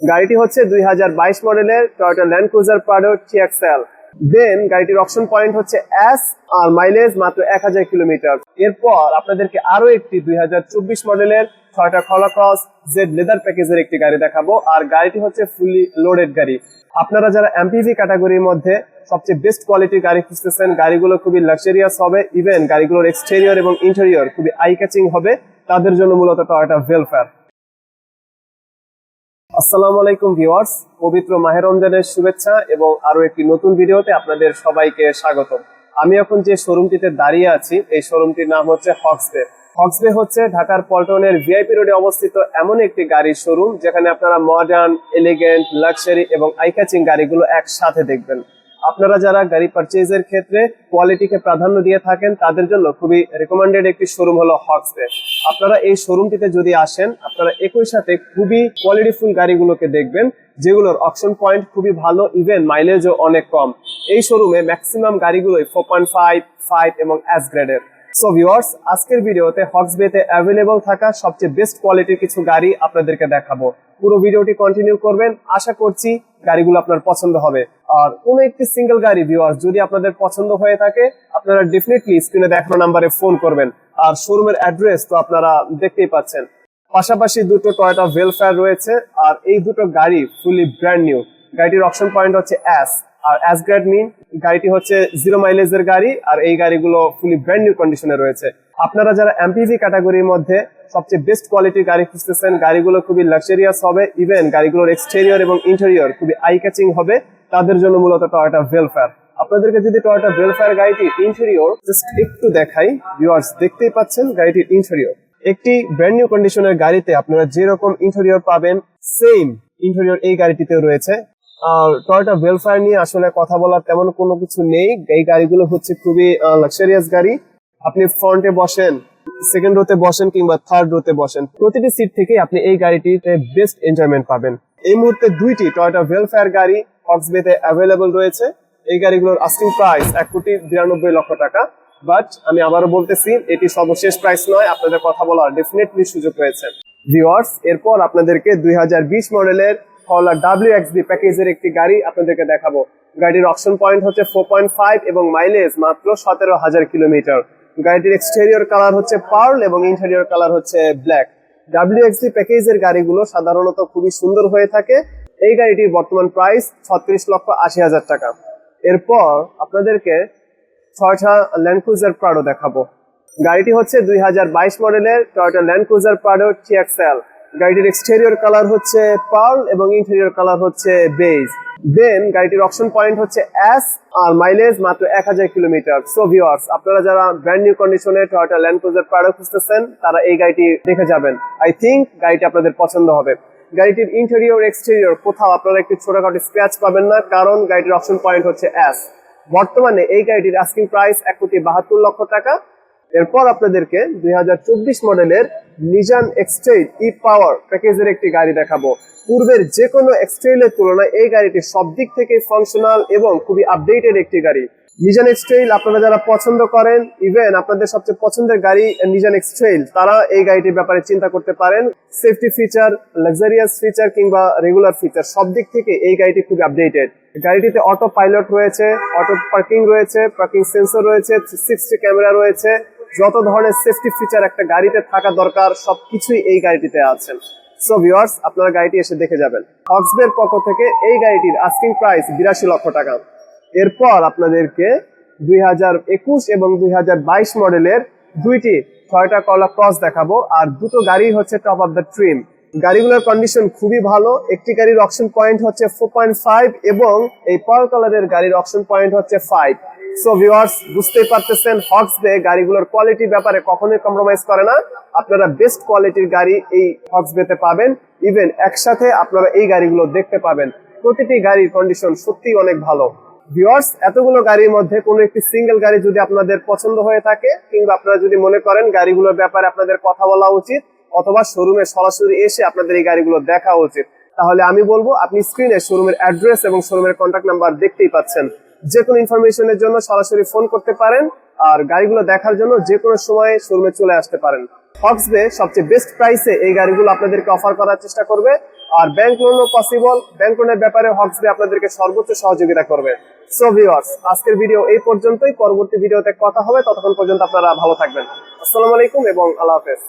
গাড়িটি হচ্ছে দুই হাজার বাইশ মডেলের Toyota Land Cruiser Prado TXL then গাড়িটির অপশন পয়েন্ট হচ্ছে এস আর মাইলেজ মাত্র এক হাজার কিলোমিটার। এরপর আপনাদেরকে আরও একটি দুই মডেলের টয়োটা খলা ক্রস জেড লেদার প্যাকেজের একটি গাড়ি দেখাবো, আর গাড়িটি হচ্ছে ফুলি লোডেড গাড়ি। আপনারা যারা এমপিভি ক্যাটাগরির মধ্যে সবচেয়ে বেস্ট কোয়ালিটির গাড়ি খুঁজতেছেন, গাড়িগুলো খুবই লাক্সারিয়াস হবে ইভেন গাড়িগুলোর এক্সটেরিয়র এবং ইন্টেরিয়র খুবই আই ক্যাচিং হবে, তাদের জন্য মূলত টয়োটা ওয়েলফেয়ার আসসালামু আলাইকুম ভিউয়ার্স, পবিত্র মাহের রমজানের শুভেচ্ছা এবং আরও একটি নতুন ভিডিওতে আপনাদের সবাইকে স্বাগত আমি এখন যে শোরুমটিতে দাঁড়িয়ে আছি, এই শোরুমটির নাম হচ্ছে হক্সবে হক্সবে হচ্ছে ঢাকার পল্টনের ভিআইপি রোডে অবস্থিত এমন একটি গাড়ির শোরুম, যেখানে আপনারা মডার্ন এলিগেন্ট লাক্সারি এবং আইকাচিং গাড়িগুলো একসাথে দেখবেন। আপনারা যারা গাড়ি পারচেজের ক্ষেত্রে কোয়ালিটিকে প্রাধান্য দিয়ে থাকেন, তাদের জন্য খুবই রেকমেন্ডেড একটি শোরুম হলো হক্সবে আপনারা এই শোরুমটিতে যদি আসেন, আপনারা একই সাথে খুবই কোয়ালিটিফুল গাড়িগুলোকে দেখবেন, যেগুলোর অপশন পয়েন্ট খুবই ভালো ইভেন মাইলেজও অনেক কম। এই শোরুমে ম্যাক্সিমাম গাড়িগুলোই ফোর পয়েন্ট ফাইভ ফাইভ এবং অ্যাস গ্রেডের সো ভিউয়ার্স আজকের ভিডিওতে হক্সবেতে অ্যাভেলেবল থাকা সবচেয়ে বেস্ট কোয়ালিটির কিছু গাড়ি আপনাদেরকে দেখাবো। পুরো ভিডিওটি কন্টিনিউ করবেন। আশা করছি গাড়িগুলো আপনার পছন্দ হবে। আর কোনো একটি সিঙ্গেল গাড়ি ভিউয়ার্স যদি আপনাদের পছন্দ হয়ে থাকে, আপনারা ডেফিনেটলি স্ক্রিনে দেখানো নাম্বারে ফোন করবেন। আর শোরুমের অ্যাড্রেস তো আপনারা দেখতেই পাচ্ছেন। পাশাপাশি দুটো টয়োটা ওয়েলফেয়ার রয়েছে, আর এই দুটো গাড়ি ফুলি ব্র্যান্ড নিউ গাড়িটির অপশন পয়েন্ট হচ্ছে অ্যাস আর অ্যাস গ্রেড মিন গাড়িটি হচ্ছে জিরো মাইলেজের গাড়ি, আর এই গাড়িগুলো ফুলি ব্র্যান্ড নিউ কন্ডিশনে রয়েছে। আপনারা যারা এমপিভি ক্যাটাগরির মধ্যে সবচেয়ে বেস্ট কোয়ালিটির গাড়ি খুঁজতেছেন, গাড়িগুলো খুবই লাক্সারিয়াস হবে ইভেন গাড়িগুলোর এক্সটেরিয়র এবং ইন্টেরিয়র খুবই আই ক্যাচিং হবে। তাদের জন্য মূলত টয়োটা ওয়েলফেয়ার আপনাদেরকে যদি টয়োটা ওয়েলফেয়ার গাড়িটির ইন্টেরিয়র জাস্ট একটু দেখাই ভিউয়ার্স দেখতেই পাচ্ছেন গাড়িটির ইন্টেরিয়র একটি ব্র্যান্ড নিউ কন্ডিশনের গাড়িতে আপনারা যেরকম ইন্টেরিয়র পাবেন সেম ইন্টেরিয়র এই গাড়িটিতেও রয়েছে। আর টয়োটা ওয়েলফেয়ার নিয়ে আসলে কথা বলার তেমন কোনো কিছু নেই। এই গাড়িগুলো হচ্ছে খুবই লাক্সারিয়াস গাড়ি। আপনি ফ্রন্টে বসেন সেকেন্ড রোতে বসেন কিংবা থার্ড রোতে বসেন, প্রতিটি সিট থেকে আপনি এই গাড়িটিতে বেস্ট এনজয়মেন্ট পাবেন। এই মুহূর্তে দুইটি টয়োটা ওয়েলফেয়ার গাড়ি হক্সবেতে অ্যাভেলেবল রয়েছে। এই গাড়িগুলোর আস্কিং প্রাইস এক কোটি বিরানব্বই লক্ষ টাকা। বাট আমি আবারও বলতেছি, এটি সর্বশেষ প্রাইস নয়, আপনাদের কথা বলার ডেফিনেটলি সুযোগ রয়েছে। ভিওয়ার্স এরপর আপনাদেরকে দুই হাজার বিশ মডেলের হলা ডাব্লিউ এক্স এক্সবি প্যাকেজের একটি গাড়ি আপনাদেরকে দেখাবো। গাড়ির অপশন পয়েন্ট হচ্ছে ফোর পয়েন্ট ফাইভ এবং মাইলেজ মাত্র সতেরো হাজার কিলোমিটার। গাড়িটির এক্সটেরিয়র কালার হচ্ছে পার্ল এবং ইন্টেরিয়র কালার হচ্ছে ব্ল্যাক ডাব্লিউ এক্সবি প্যাকেজের গাড়িগুলো সাধারণত খুবই সুন্দর হয়ে থাকে। এই গাড়িটির বর্তমান প্রাইস ছত্রিশ লক্ষ আশি হাজার টাকা। এরপর আপনাদেরকে ছয়টা ল্যান্ড ক্রুজার প্রাডো দেখাবো। গাড়িটি হচ্ছে দুই হাজার বাইশ মডেলের Toyota Land Cruiser Prado TXL গাড়িটির এক্সটেরিয়র কালার হচ্ছে পার্ল এবং ইন্টেরিয়র কালার হচ্ছে বেজ দেন গাড়িটির অপশন পয়েন্ট হচ্ছে এস আর মাইলেজ মাত্র এক হাজার কিলোমিটার সো ভিওয়ার্স আপনারা যারা ব্র্যান্ড নিউ কন্ডিশনে টয়োটা ল্যান্ড ক্রুজার প্রাডো খুঁজতেছেন, তারা এই গাড়িটি দেখে যাবেন। আই থিঙ্ক গাড়িটি আপনাদের পছন্দ হবে। গাড়িটির ইন্টেরিয়র এক্সটেরিয়র কোথাও আপনারা একটি ছোটখাটো স্ক্র্যাচ পাবেন না, কারণ গাড়িটির অপশন পয়েন্ট হচ্ছে এস বর্তমানে এই গাড়িটির আস্কিং প্রাইস এক কোটি বাহাত্তর লক্ষ টাকা এরপর আপনাদেরকে দুই হাজার চব্বিশ মডেলের নিজান এক্সটেইল ই পাওয়ার প্যাকেজের একটি গাড়ি দেখাবো। পূর্বের যে কোনো এক্সটেইলের তুলনায় এই গাড়িটি সব দিক থেকে ফাংশনাল এবং খুবই আপডেটেড একটি গাড়ি। নিজান এক্সটেইল আপনারা যারা পছন্দ করেন ইভেন আপনাদের সবচেয়ে পছন্দের গাড়ি নিজান এক্সটেইল তারা এই গাড়িটির ব্যাপারে চিন্তা করতে পারেন। সেফটি ফিচার লাক্সারিয়াস ফিচার কিংবা রেগুলার ফিচার সব দিক থেকে এই গাড়িটি খুবই আপডেটেড গাড়িটিতে অটো পাইলট রয়েছে অটো পার্কিং রয়েছে পার্কিং সেন্সর রয়েছে সিক্সটি ক্যামেরা রয়েছে। যত ধরনের সেফটি ফিচার একটা গাড়িতে থাকা দরকার, সবকিছুই এই গাড়িটিতে আছে। সো ভিউয়ার্স আপনারা গাড়িটি এসে দেখে যাবেন। হক্সবের পক্ষ থেকে এই গাড়িটির আস্কিং প্রাইস বিরাশি লক্ষ টাকা। এরপর আপনাদেরকে দুই হাজার একুশ এবং দুই হাজার বাইশ মডেলের দুইটি ছয়টা কলা ক্রস দেখাবো, আর দুটো গাড়ি হচ্ছে টপ অফ দ্য ট্রিম গাড়িগুলোর কন্ডিশন খুবই ভালো, একটি গাড়ির অপশন পয়েন্ট হচ্ছে ফোর পয়েন্ট ফাইভ এবং এই পার কালারের গাড়ির অপশন পয়েন্ট হচ্ছে ফাইভ সো ভিউয়ার্স বুঝতেই পারতেছেন হক্স বে গাড়িগুলোর কোয়ালিটি ব্যাপারে কখনোই কম্প্রোমাইজ করে না। আপনারা বেস্ট কোয়ালিটির গাড়ি এই হক্স বেতে পাবেন। ইভেন একসাথে আপনারা এই গাড়িগুলো দেখতে পাবেন। প্রতিটি গাড়ির কন্ডিশন সত্যিই অনেক ভালো। ভিউয়ার্স এতগুলো গাড়ির মধ্যে কোনো একটি সিঙ্গেল গাড়ি যদি আপনাদের পছন্দ হয়ে থাকে, কিংবা আপনারা যদি মনে করেন গাড়িগুলোর ব্যাপারে আপনাদের কথা বলা উচিত, অথবা শোরুমে সরাসরি এসে আপনাদের এই গাড়িগুলো দেখা উচিত। তাহলে আমি বলব, আপনি স্ক্রিনে শোরুমের অ্যাড্রেস এবং শোরুমের কন্ট্যাক্ট নাম্বার দেখতেই পাচ্ছেন। যে কোনো ইনফরমেশনের জন্য সরাসরি ফোন করতে পারেন আর গাড়িগুলো দেখার জন্য যে কোনো সময় শোরুমে চলে আসতে পারেন। হক্সবে সবচেয়ে বেস্ট প্রাইসে এই গাড়িগুলো আপনাদেরকে অফার করার চেষ্টা করবে আর ব্যাংক লোনও পসিবল ব্যাংক লোনের ব্যাপারে হক্সবে আপনাদেরকে সর্বোচ্চ সহযোগিতা করবে। সো ভিউয়ার্স আজকের ভিডিও এই পর্যন্তই। পরবর্তী ভিডিওতে কথা হবে। ততক্ষণ পর্যন্ত আপনারা ভালো থাকবেন। আসসালামু আলাইকুম এবং আল্লাহ হাফেজ।